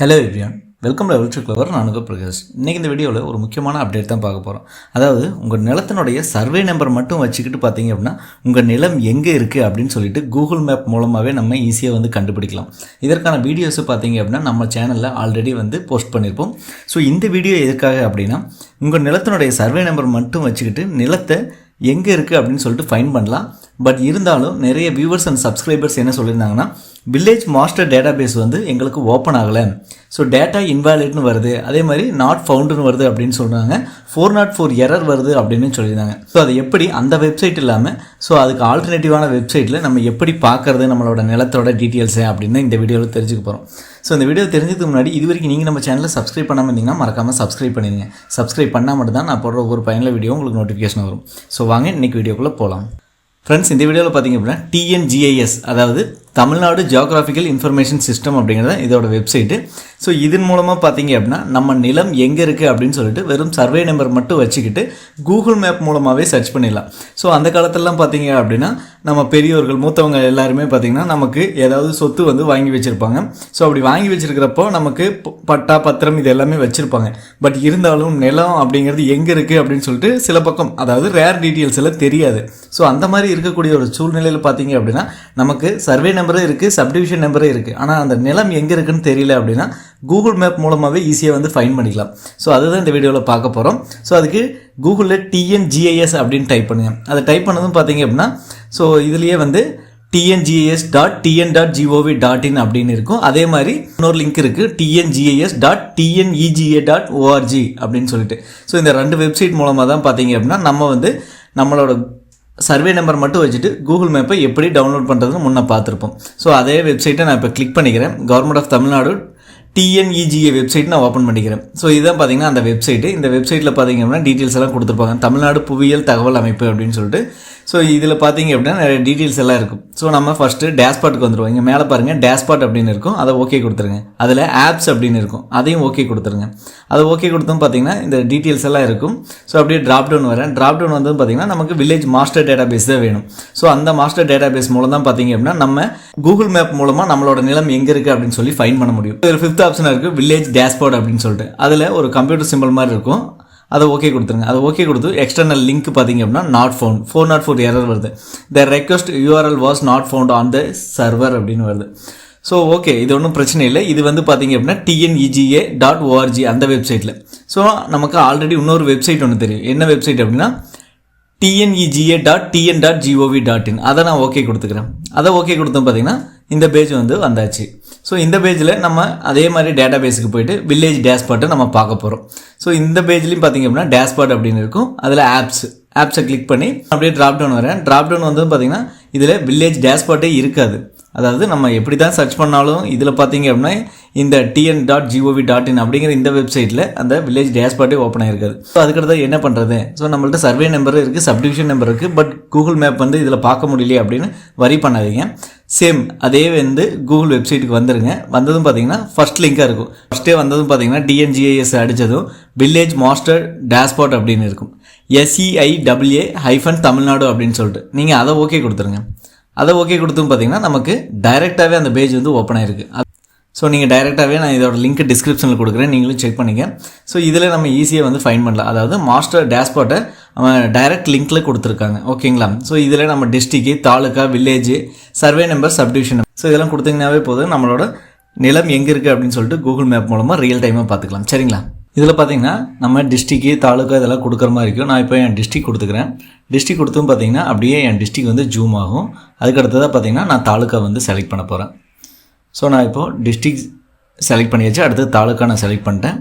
Hello everyone welcome level to clever நான் உங்கள் பிரகாஷ். இன்றைக்கி இந்த வீடியோவில் ஒரு முக்கியமான அப்டேட் தான் பார்க்க போகிறோம் அதாவது உங்கள் நிலத்தினுடைய சர்வே நம்பர் மட்டும் வச்சுக்கிட்டு பார்த்தீங்க அப்படின்னா உங்கள் நிலம் எங்கே இருக்குது அப்படின்னு சொல்லிட்டு கூகுள் மேப் மூலமாகவே நம்ம ஈஸியாக வந்து கண்டுபிடிக்கலாம். இதற்கான வீடியோஸை பார்த்தீங்க அப்படின்னா நம்ம சேனலில் ஆல்ரெடி வந்து போஸ்ட் பண்ணியிருப்போம் ஸோ இந்த வீடியோ எதுக்காக அப்படின்னா உங்கள் நிலத்தினுடைய சர்வே நம்பர் மட்டும் வச்சுக்கிட்டு நிலத்தை எங்கே இருக்குது அப்படின்னு சொல்லிட்டு ஃபைன் பண்ணலாம். பட் இருந்தாலும் நிறைய வியூவர்ஸ் அண்ட் சப்ஸ்கிரைபர்ஸ் என்ன சொல்லியிருந்தாங்கன்னா வில்லேஜ் மாஸ்டர் டேட்டாபேஸ் வந்து எங்களுக்கு ஓப்பன் ஆகலை. ஸோ டேட்டா இன்வாலிட்னு வருது. அதே மாதிரி நாட் ஃபவுண்டுன்னு வருது அப்படின்னு சொல்கிறாங்க ஃபோர் நாட் ஃபோர் எரர் வருது அப்படின்னு சொல்லியிருந்தாங்க. ஸோ அது எப்படி? அந்த வெப்சைட் இல்லாமல் ஸோ அதுக்கு ஆல்டர்னேட்டிவான வெப்சைட்டில் நம்ம எப்படி பார்க்கறது நம்மளோட நிலத்தோட டீட்டெயில்ஸை அப்படின்னு இந்த வீடியோவில் தெரிஞ்சுக்க போகிறோம் ஸோ இந்த வீடியோ தெரிஞ்சதுக்கு முன்னாடி இது வரைக்கும் நீங்கள் நம்ம சேனலில் சப்ஸ்கிரைப் பண்ணாமல் இருந்தீங்கன்னா மறக்காமல் சப்ஸ்கிரைப் பண்ணிடுங்க சப்ஸ்கிரைப் பண்ணால் மட்டும் தான் நான் போடுற ஒரு பயனில் வீடியோ உங்களுக்கு நோட்டிஃபிகேஷன் வரும். ஸோ வாங்க இன்றைக்கி வீடியோக்குள்ளே போகலாம் ஃப்ரெண்ட்ஸ் இந்த வீடியோவில் பார்த்தீங்க அப்படின்னா டிஎன்ஜிஐஎஸ் அதாவது தமிழ்நாடு ஜியோகிராஃபிக்கல் இன்ஃபர்மேஷன் சிஸ்டம் அப்படிங்கிறது இதோட வெப்சைட்டு ஸோ இதன் மூலமாக பார்த்தீங்க அப்படின்னா நம்ம நிலம் எங்கே இருக்குது அப்படின்னு சொல்லிட்டு வெறும் சர்வே நம்பர் மட்டும் வச்சுக்கிட்டு கூகுள் மேப் மூலமாகவே சர்ச் பண்ணிடலாம். ஸோ அந்த காலத்திலலாம் பார்த்தீங்க அப்படின்னா நம்ம பெரியோர்கள் மூத்தவங்க எல்லாருமே பார்த்திங்கன்னா நமக்கு ஏதாவது சொத்து வந்து வாங்கி வச்சுருப்பாங்க. ஸோ அப்படி வாங்கி வச்சுருக்கிறப்போ நமக்கு பட்டா பத்திரம் இது எல்லாமே வச்சுருப்பாங்க. பட் இருந்தாலும் நிலம் அப்படிங்கிறது எங்கே இருக்குது அப்படின்னு சொல்லிட்டு சில பக்கம் அதாவது ரேர் டீட்டெயில்ஸ் எல்லாம் தெரியாது. ஸோ அந்த மாதிரி இருக்கக்கூடிய ஒரு சூழ்நிலையில் பார்த்தீங்க அப்படின்னா நமக்கு சர்வே நம்பர் நம்பரும் இருக்குது சப்டிவிஷன் நம்பரும் இருக்குது ஆனால் அந்த நிலம் எங்கே இருக்குன்னு தெரியல அப்படின்னா கூகுள் மேப் மூலமாகவே ஈஸியாக வந்து ஃபைன் பண்ணிக்கலாம். ஸோ அதுதான் இந்த வீடியோவில் பார்க்க போகிறோம் ஸோ அதுக்கு கூகுளில் டிஎன்ஜிஐஎஸ் அப்படின்னு டைப் பண்ணுங்கள் அதை டைப் பண்ணதும் பார்த்தீங்க அப்படின்னா ஸோ இதுலேயே வந்து TNGAS dot TN dot GOV dot in அப்படின்னு இருக்கும். அதே மாதிரி இன்னொரு லிங்க் இருக்குது TNGAS dot TNEGA dot ORG அப்படின்னு சொல்லிட்டு. ஸோ இந்த ரெண்டு வெப்சைட் மூலமாக தான் பார்த்தீங்க அப்படின்னா நம்ம வந்து நம்மளோட சர்வே நம்பர் மட்டும் வச்சுட்டு கூகுள் மேப்பை எப்படி டவுன்லோட் பண்ணுறதுன்னு முன்னே பார்த்துருப்போம். ஸோ அதே வெப்சைட்டை நான் இப்போ கிளிக் பண்ணிக்கிறேன். Government of Tamil Nadu TNEGA website நான் ஓப்பன் பண்ணிக்கிறேன். ஸோ இதுதான் பார்த்தீங்கன்னா அந்த வெப்சைட்டு இந்த வெப்சைட்டில் பார்த்தீங்க அப்படின்னா டீட்டெயில்ஸ் எல்லாம் கொடுத்துருப்பாங்க. தமிழ்நாடு புவியியல் தகவல் அமைப்பு அப்படின்னு சொல்லிட்டு. ஸோ இதில் பார்த்தீங்க அப்படின்னா நிறைய டீட்டெயில்ஸ் எல்லாம் இருக்கும். ஸோ நம்ம ஃபஸ்ட்டு டேஷ்பாட்டுக்கு வந்துடுவோம் இங்கே மேலே பாருங்கள் டேஷ்பாட் அப்படின்னு இருக்கும். அதை ஓகே கொடுத்துருங்க. அதில் ஆப்ஸ் அப்படின்னு இருக்கும். அதையும் ஓகே கொடுத்துருங்க. அதை ஓகே கொடுத்தும் பார்த்தீங்கன்னா இந்த டீட்டெயில்ஸ் எல்லாம் இருக்கும். ஸோ அப்படியே ட்ராப் டவுன் வரேன். ட்ராப் டவுன் வந்து பார்த்தீங்கன்னா நமக்கு வில்லேஜ் மாஸ்டர் டேட்டாபேஸ் தான் வேணும். ஸோ அந்த மாஸ்டர் டேட்டாபேஸ் மூலம் தான் பார்த்தீங்க அப்படின்னா நம்ம கூகுள் மேப் மூலமாக நம்மளோட நிலம் எங்கே இருக்குது அப்படின்னு சொல்லி ஃபைன் பண்ண முடியும். ஒரு ஃபிஃப்த் ஆப்ஷன் இருக்குது வில்லேஜ் டேஷ்போர்ட் அப்படின்னு சொல்லிட்டு. அதில் ஒரு கம்ப்யூட்டர் சிம்பிள் மாதிரி இருக்கும். அதை ஓகே கொடுத்துருங்க. அதை ஓகே கொடுத்து எக்ஸ்டர்னல் லிங்க் பார்த்தீங்க அப்படின்னா not found four not four error வருது. The request URL was not found on the server அப்படின்னு வருது. ஸோ ஓகே இது ஒன்றும் பிரச்சனை இல்லை. இது வந்து பார்த்தீங்க அப்படின்னா டிஎன்இஜிஏ டாட் ஓஆர்ஜி அந்த வெப்சைட்டில் ஸோ நமக்கு ஆல்ரெடி இன்னொரு வெப்சைட் ஒன்று தெரியும். என்ன வெப்சைட் அப்படின்னா TNEGA dot TN dot GOV dot in அதை நான் ஓகே கொடுத்துக்கிறேன். அதை ஓகே கொடுத்தோம் பார்த்தீங்கன்னா இந்த பேஜ் வந்து வந்தாச்சு. ஸோ இந்த பேஜில் நம்ம அதே மாதிரி டேட்டா பேஸுக்கு போயிட்டு வில்லேஜ் டேஷ்பாட்டை நம்ம பார்க்க போகிறோம் ஸோ இந்த பேஜ்லையும் பார்த்தீங்க அப்படின்னா டேஷ்பாட் அப்படின்னு இருக்கும். அதில் ஆப்ஸ் ஆப்ஸை கிளிக் பண்ணி அப்படியே ட்ராப் டவுன் வரேன். ட்ராப் டவுன் வந்து பார்த்தீங்கன்னா இதில் வில்லேஜ் டேஷ்பாட்டே இருக்காது. அதாவது நம்ம எப்படி தான் சர்ச் பண்ணாலும் இதில் பார்த்தீங்க அப்படின்னா இந்த TN dot GOV dot in அப்படிங்கிற இந்த வெப்சைட்டில் அந்த வில்லேஜ் டேஷ்பார்ட்டே ஓப்பன் ஆகிருக்காது ஸோ அதுக்கடுத்து என்ன பண்ணுறது ஸோ நம்மள்ட்ட சர்வே நம்பர் இருக்குது சப்டிவிஷன் நம்பர் இருக்குது பட் கூகுள் மேப் வந்து இதில் பார்க்க முடியலையே அப்படின்னு வரி பண்ணாதீங்க. சேம் அதே வந்து கூகுள் வெப்சைட்டுக்கு வந்துருங்க. வந்ததும் பார்த்தீங்கன்னா ஃபர்ஸ்ட் லிங்காக இருக்கும். ஃபஸ்ட்டே வந்ததும் பார்த்தீங்கன்னா டிஎன்ஜிஐஎஸ் அடித்ததும் வில்லேஜ் மாஸ்டர் டேஷ்பாட் அப்படின்னு இருக்கும். எஸ்இஐ டபிள்யூஏ ஹைஃபன் தமிழ்நாடு அப்படின்னு சொல்லிட்டு. நீங்கள் அதை ஓகே கொடுத்துருங்க. அதை ஓகே கொடுத்தும் பார்த்தீங்கன்னா நமக்கு டைரெக்டாகவே அந்த பேஜ் வந்து ஓப்பன் ஆயிருக்கு. ஸோ நீங்கள் டைரெக்டாகவே நான் இதோட லிங்க் டிஸ்கிரிப்ஷனில் கொடுக்குறேன். நீங்களும் செக் பண்ணிக்க. ஸோ இதில் நம்ம ஈஸியாக வந்து ஃபைன் பண்ணலாம். அதாவது மாஸ்டர் டேஷ்பாட்டை டைரக்ட் லிங்க்கில் கொடுத்துருக்காங்க. ஓகேங்களா ஸோ இதில் நம்ம டிஸ்ட்ரிக்கு taluka village survey number subdivision so இதெல்லாம் கொடுத்தீங்கன்னாவே போதும். நம்மளோட நிலம் எங்கே இருக்குது அப்படின்னு சொல்லிட்டு கூகுள் மேப் மூலமாக ரியல் டைமாக பார்த்துக்கலாம். சரிங்களா? இதில் பார்த்தீங்கன்னா நம்ம டிஸ்ட்ரிக்கு தாலுக்கா இதெல்லாம் கொடுக்குற மாதிரி இருக்கும். நான் இப்போ என் டிஸ்ட்ரிக் கொடுத்துக்கிறேன். டிஸ்ட்ரிக் கொடுத்தும் பார்த்தீங்கன்னா அப்படியே என் டிஸ்ட்ரிக் வந்து ஜூம் ஆகும். அதுக்கு அடுத்ததாக பார்த்தீங்கன்னா நான் தாலுக்கா வந்து செலக்ட் பண்ண போகிறேன் ஸோ நான் இப்போது டிஸ்ட்ரிக் செலக்ட் பண்ணியாச்சு. அடுத்து தாலுக்கா நான் செலக்ட் பண்ணிட்டேன்.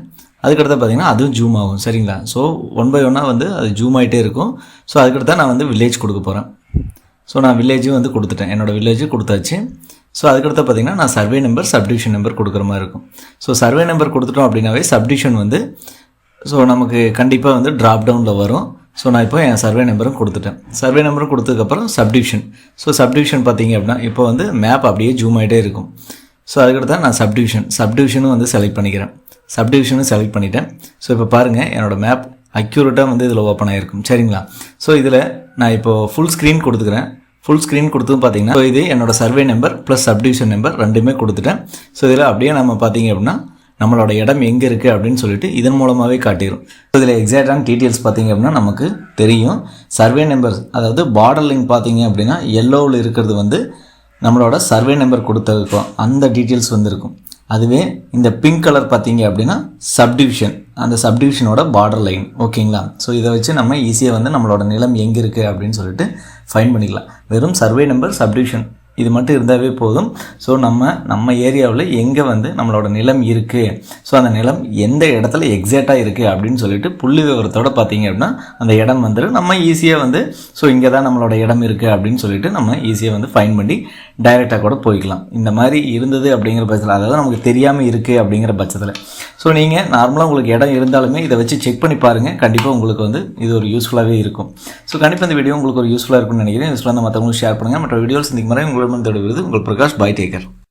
அதுக்கடுத்து பார்த்தீங்கன்னா அதுவும் ஜூம் ஆகும் சரிங்களா? ஸோ ஒன் பை ஒன்னாக வந்து அது ஜூம் ஆகிட்டே இருக்கும். ஸோ அதுக்கடுத்து நான் வந்து வில்லேஜ் கொடுக்க போகிறேன் ஸோ நான் வில்லேஜும் வந்து கொடுத்துட்டேன். என்னோடய வில்லேஜ் கொடுத்தாச்சு. ஸோ அதுக்கடுத்து பார்த்தீங்கன்னா நான் சர்வே நம்பர் சப்டிவிஷன் நம்பர் கொடுக்குற மாதிரி இருக்கும். ஸோ சர்வே நம்பர் கொடுத்துட்டோம் அப்படின்னாவே சப்டிவிஷன் வந்து ஸோ நமக்கு கண்டிப்பாக வந்து ட்ராப் டவுனில் வரும். ஸோ நான் இப்போ என் சர்வே நம்பரும் கொடுத்துட்டேன். சர்வே நம்பரும் கொடுத்ததுக்கப்புறம் சப்டிவிஷன் ஸோ சப்டிவிஷன் பார்த்தீங்க அப்படின்னா இப்போ வந்து மேப் அப்படியே ஜூம் ஆகிட்டே இருக்கும். ஸோ அதுக்கடுத்து நான் சப்டிவிஷன் சப்டிவிஷனும் வந்து செலக்ட் பண்ணிக்கிறேன். சப்டிவிஷனும் செலக்ட் பண்ணிட்டேன். ஸோ இப்போ பாருங்கள் என்னோடய மேப் அக்யூரேட்டாக வந்து இதில் ஓப்பன் ஆகிருக்கும் சரிங்களா? ஸோ இதில் நான் இப்போது ஃபுல் ஸ்க்ரீன் கொடுத்துக்கிறேன். ஃபுல் ஸ்க்ரீன் கொடுத்தும் பார்த்தீங்கன்னா ஸோ இது என்னோட survey number plus subdivision number ரெண்டுமே கொடுத்துட்டேன். ஸோ இதில் அப்படியே நம்ம பார்த்தீங்க அப்படின்னா நம்மளோட இடம் எங்கே இருக்குது அப்படின்னு சொல்லிட்டு இதன் மூலமாகவே காட்டிடும் இதில் எக்ஸாக்டான டீட்டெயில்ஸ் பார்த்தீங்க அப்படின்னா நமக்கு தெரியும். சர்வே நம்பர் அதாவது பார்டர் லிங்க் பார்த்தீங்க அப்படின்னா எல்லோவில் இருக்கிறது வந்து நம்மளோட சர்வே நம்பர் கொடுத்துருக்கோம் அந்த டீட்டெயில்ஸ் வந்துருக்கும். அதுவே இந்த பிங்க் கலர் பார்த்தீங்க அப்படின்னா சப்டிவிஷன் அந்த சப்டிவிஷனோட பார்டர் லைன் ஓகேங்களா? ஸோ இதை வச்சு நம்ம ஈஸியாக வந்து நம்மளோட நிலம் எங்கே இருக்குது அப்படின்னு சொல்லிட்டு ஃபைன் பண்ணிக்கலாம். வெறும் சர்வே நம்பர் சப்டிவிஷன் இது மட்டும் இருந்தாவே போதும். ஸோ நம்ம நம்ம ஏரியாவில் எங்கே வந்து நம்மளோட நிலம் இருக்குது ஸோ அந்த நிலம் எந்த இடத்துல எக்ஸாக்டாக இருக்குது அப்படின்னு சொல்லிட்டு புள்ளி விவரத்தோட பார்த்தீங்க அப்படின்னா அந்த இடம் வந்துட்டு நம்ம ஈஸியாக வந்து ஸோ இங்கே தான் நம்மளோட இடம் இருக்குது அப்படின்னு சொல்லிட்டு நம்ம ஈஸியாக வந்து ஃபைன் பண்ணி டைரெக்டாக கூட போய்க்கலாம். இந்த மாதிரி இருந்தது அப்படிங்கிற பட்சத்தில் அதாவது நமக்கு தெரியாமல் இருக்குது அப்படிங்கிற பட்சத்தில். ஸோ நீங்கள் நார்மலாக உங்களுக்கு இடம் இருந்தாலுமே இதை வச்சு செக் பண்ணி பாருங்கள் கண்டிப்பாக உங்களுக்கு வந்து இது ஒரு யூஸ்ஃபுல்லாகவே இருக்கும். ஸோ கண்டிப்பாக இந்த வீடியோ உங்களுக்கு ஒரு யூஸ்ஃபுல்லாக இருக்கும்னு நினைக்கிறேன். யூஸ்ஃபுல்லாக மற்றவங்களுக்கு ஷேர் பண்ணுங்கள் மற்ற வீடியோஸ் இந்த மாதிரி உங்களுக்கு உங்களிடம் விருது உங்கள் பிரகாஷ் பை டேக்கர்